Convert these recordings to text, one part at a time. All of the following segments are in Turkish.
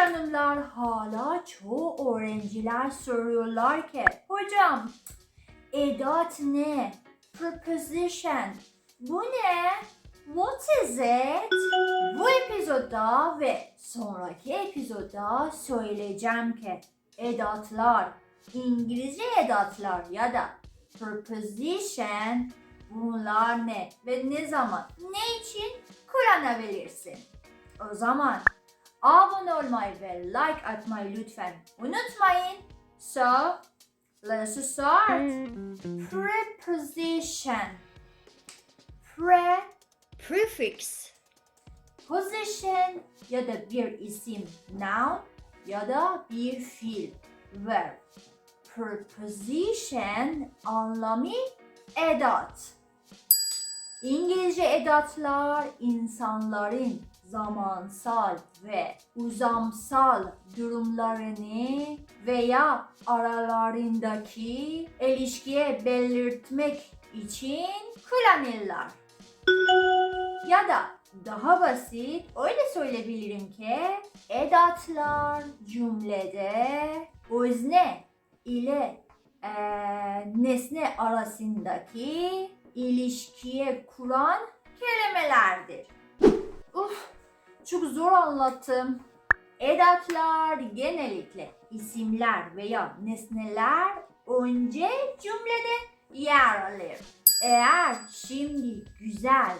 canımlar hala çoğu öğrenciler soruyorlar ki hocam edat ne? Preposition bu ne? What is it? Bu epizodda ve sonraki epizodda söyleyeceğim ki edatlar, İngilizce edatlar ya da preposition bunlar ne ve ne zaman, ne için kullanabilirsin? O zaman abone olmayı ve like atmayı lütfen unutmayın. So, let's start. Preposition. Pre Prefix. Position ya da bir isim noun ya da bir fiil verb. Preposition anlamı edat. İngilizce edatlar insanların zamansal ve uzamsal durumlarını veya aralarındaki ilişkiye belirtmek için kullanırlar. Ya da daha basit öyle söyleyebilirim ki edatlar cümlede özne ile eee, nesne arasındaki ilişkiye kuran kelimelerdir. Uf, çok zor anlattım. Edatlar genellikle isimler veya nesneler önce cümlede yer alır. Eğer şimdi güzel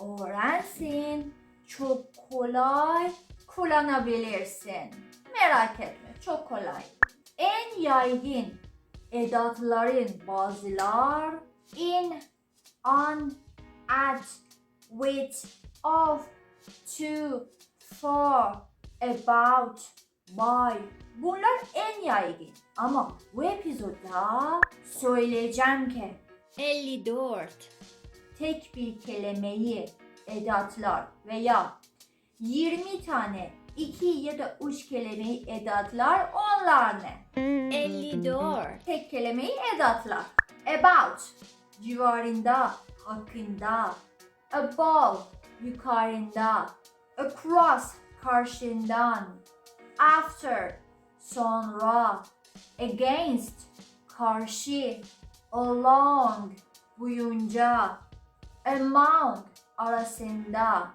öğrensin, çok kolay kullanabilirsin. Merak etme, çok kolay. En yaygın edatların bazılar in, on, at, with, of, to, for, about, by. Bunlar en yaygın. Ama bu epizodda söyleyeceğim ki 54. tek bir kelimeyi edatlar veya 20 tane iki ya da üç kelimeyi edatlar onlar ne? 54. Tek kelimeyi edatlar. About civarında, hakkında. Above yukarında. Across karşından. After sonra. Against karşı. Along boyunca. Among arasında.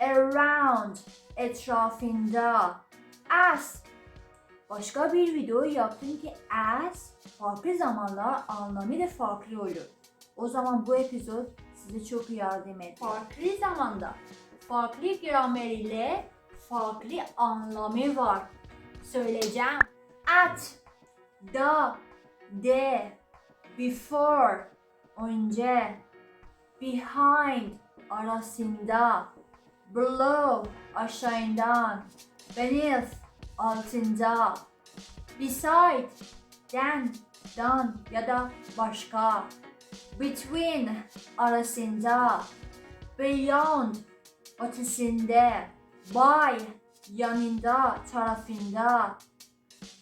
Around etrafında. As Başka bir video yaptım ki as farklı zamanlar anlamı da farklı olur. O zaman bu epizod size çok yardım eder. Farklı zamanda farklı gramer ile farklı anlamı var. Söyleyeceğim. At, da, de, before, önce, behind, arasında, below, aşağıdan, beneath, altında, beside, den, dan ya da başka, between, arasında, beyond, ötesinde, by, yanında, tarafında,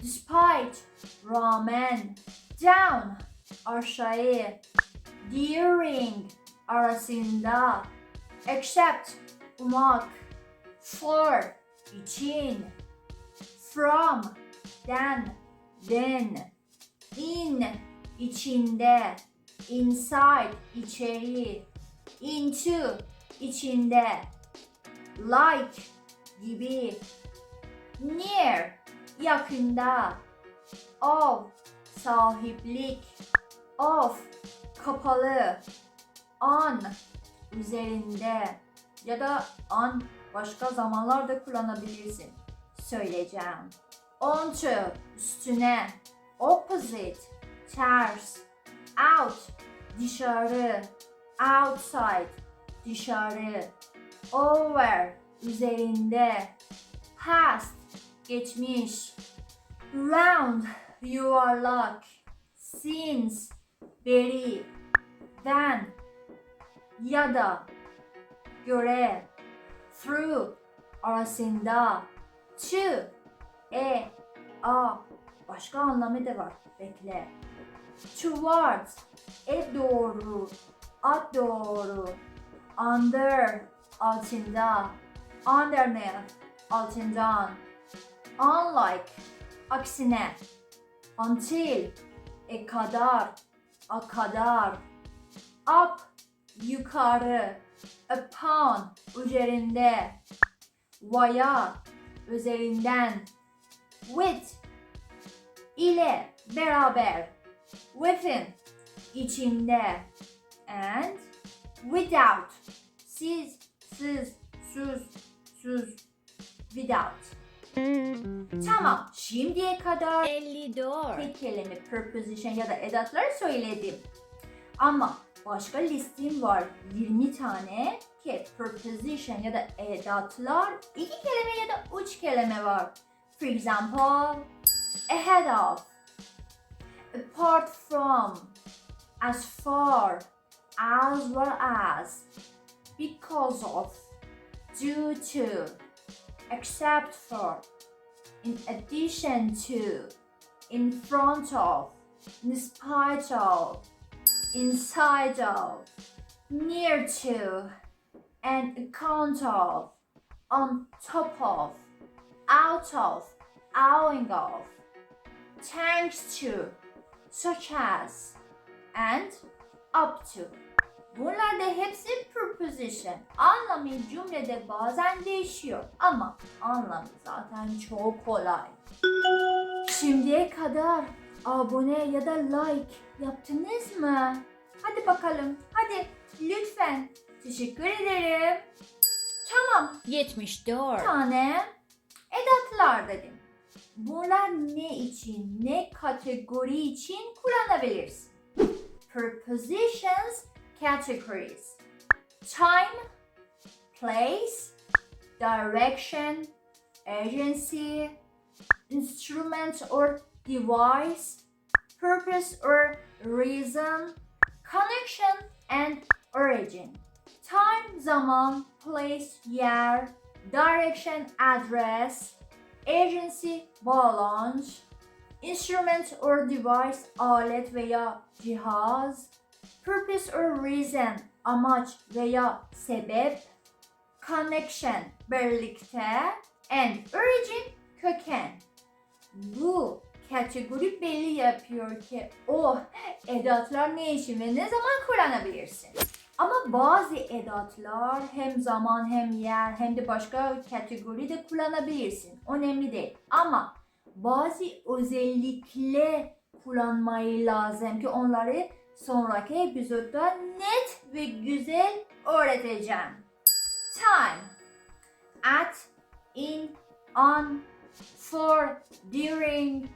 despite, rağmen, down, aşağı, during, arasında, except, umak, for, için, from, den, den, in, içinde, inside, içeri, into, içinde, like, gibi, near, yakında, of, sahiplik, of, kapalı, on, üzerinde ya da on başka zamanlarda kullanabilirsin. Söyleyeceğim. Onto, üstüne, opposite, ters, out, dışarı, outside, dışarı, over, üzerinde, past, geçmiş, round, yuvarlak, since, beri, then, ya da, göre, through, arasında, to, e, a, başka anlamı da var, bekle. Towards, e doğru, at doğru, under, altında, underneath, altından, unlike, aksine, until, e kadar, a kadar, up, yukarı, upon, üzerinde, via, üzerinden, with, ile, beraber, within, içinde, and without, siz, siz, sus, sus, without. Tamam, şimdiye kadar 50 door. tek kelime, preposition ya da edatları söyledim. Ama başka listim var 20 tane ki preposition ya da edatlar iki kelime ya da üç kelime var. For example, ahead of, apart from, as far, as well as, because of, due to, except for, in addition to, in front of, in spite of, inside of, near to, and account of, on top of, out of, owing of, thanks to, such as, and up to. Bunlar da hepsi preposition. Anlamı cümlede bazen değişiyor ama anlamı zaten çok kolay. Şimdiye kadar abone ya da like yaptınız mı? Hadi bakalım. Hadi lütfen. Teşekkür ederim. Tamam. 70 door. tane edatlar dedim. Bunlar ne için, ne kategori için kullanabilirsin? Prepositions categories. Time, place, direction, agency, instrument or device, purpose or reason, connection and origin. Time, zaman, place, yer, direction, address, agency, bağlanç, instrument or device, alet veya cihaz, purpose or reason, amaç veya sebep, connection, birlikte, and origin, köken. Bu kategori belli yapıyor ki o edatlar ne için ve ne zaman kullanabilirsin. Ama bazı edatlar hem zaman hem yer hem de başka kategoride kullanabilirsin. Önemli değil. Ama bazı özellikle kullanmayı lazım ki onları sonraki epizodda net ve güzel öğreteceğim. Time. At, in, on, for, during,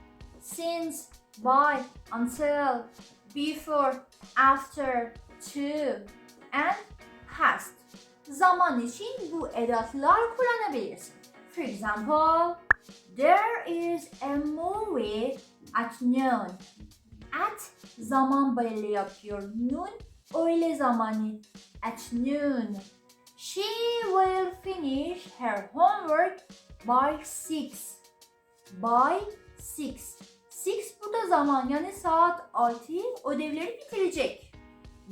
since, by, until, before, after, to, and past. Zaman için bu edatlar kullanabilirsin. For example, there is a movie at noon. At zaman belli yapıyor. Noon öğle zamanı. At noon. She will finish her homework by 6. By 6. 6 burada zaman yani saat 6 ödevleri bitirecek.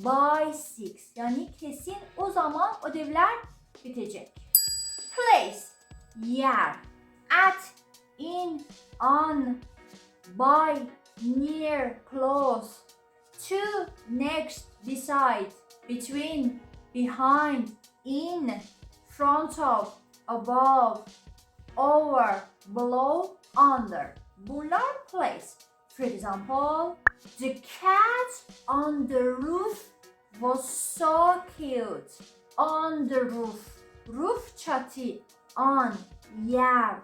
By 6 yani kesin o zaman ödevler bitecek. Place yer. At, in, on, by, near, close. To, next, beside, between, behind, in, front of, above, over, below, under. Bunlar place. For example, the cat on the roof was so cute. On the roof. Roof çatı. On. Yer.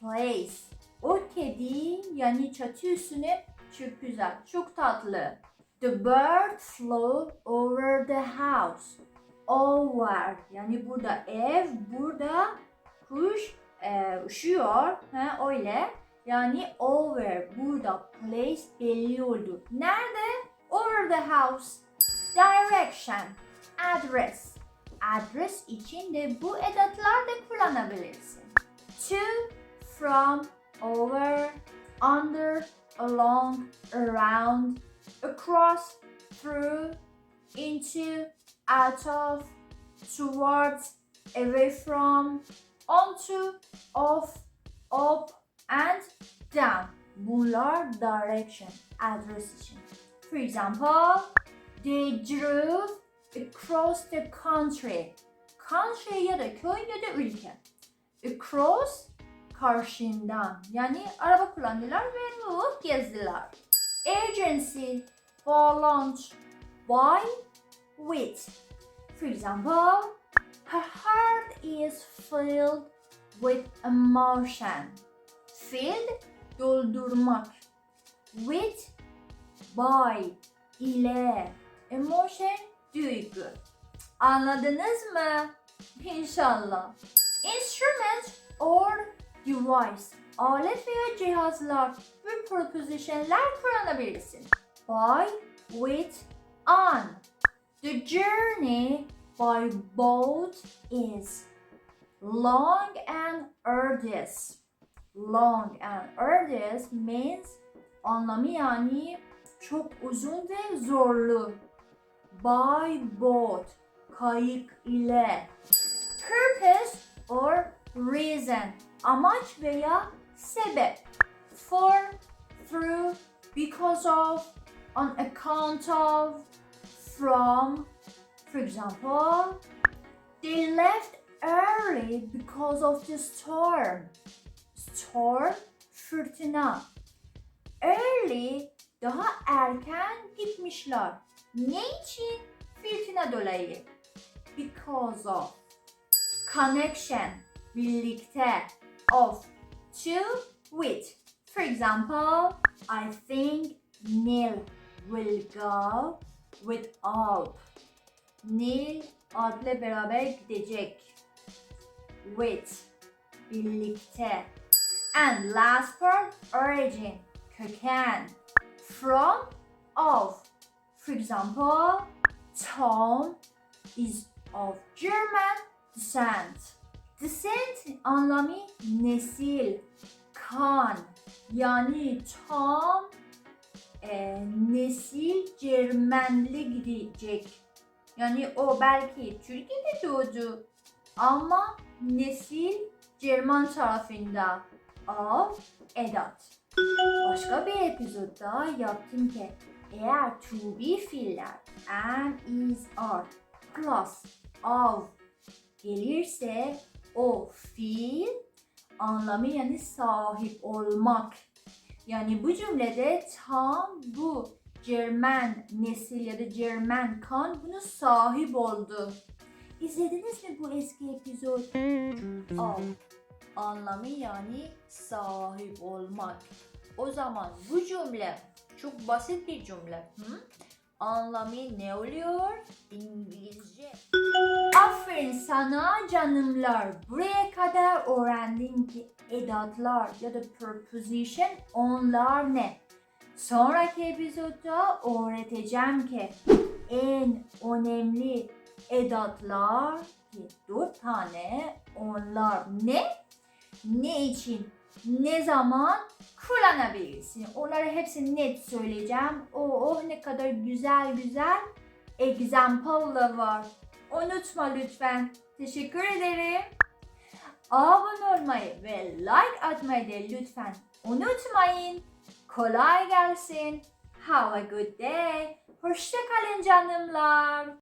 Place. O kedi yani çatı üstüne çok güzel. Çok tatlı. The bird flew over the house. Over. Yani burada ev, burada kuş e, uçuyor. Ha, öyle. Yani over. Burada place belli oldu. Nerede? Over the house. Direction. Address. Adres için de bu edatlar da kullanabilirsin. To, from, over, under, along, around, across, through, into, out of, towards, away from, onto, off, up and down. Bunlar direction, adres için. For example, they drove across the country. Country ya ülke. Across karşından. Yani araba. Agency for lunch by with. For example, her heart is filled with emotion. Filled doldurmak. With by ile emotion duygu. Anladınız mı? İnşallah. Instrument or device. Alet veya cihazlar ve preposition'ler kullanabilirsin. By, with, on. The journey by boat is long and arduous. Long and arduous means anlamı yani çok uzun ve zorlu. By boat, kayık ile. Purpose or reason, amaç veya sebep. For, through, because of, on account of, from. For example, they left early because of the storm. Storm, fırtına. Early, daha erken gitmişler. Ne için? Fırtına dolayı. Because of. Connection, birlikte. Of, to, with. For example, I think Neil will go with Alp. Neil Alp'le beraber gidecek. With, birlikte. And last part, origin, köken. From, of. For example, Tom is of German descent. Descent anlamı nesil, kan. Yani Tom e, nesil Cermenli gidecek. Yani o belki Türkiye'de doğdu ama nesil Cerman tarafında of edat. Başka bir epizodda yaptım ki eğer to be fiiller am, is, are plus of gelirse o fiil anlamı yani sahip olmak. Yani bu cümlede tam bu Cermen nesil ya da Cermen kan bunu sahip oldu. İzlediniz mi bu eski epizod? Of anlamı yani sahip olmak. O zaman bu cümle çok basit bir cümle. Hı? Anlamı ne oluyor? İngilizce. Aferin sana canımlar. Buraya kadar öğrendin ki edatlar ya da preposition onlar ne? Sonraki epizodda öğreteceğim ki en önemli edatlar ki dört tane onlar ne? Ne için? Ne zaman kullanabilirsin? Onları hepsini net söyleyeceğim. Oh, oh ne kadar güzel güzel example'la var. Unutma lütfen. Teşekkür ederim. Abone olmayı ve like atmayı da lütfen unutmayın. Kolay gelsin. Have a good day. Hoşça kalın canımlar.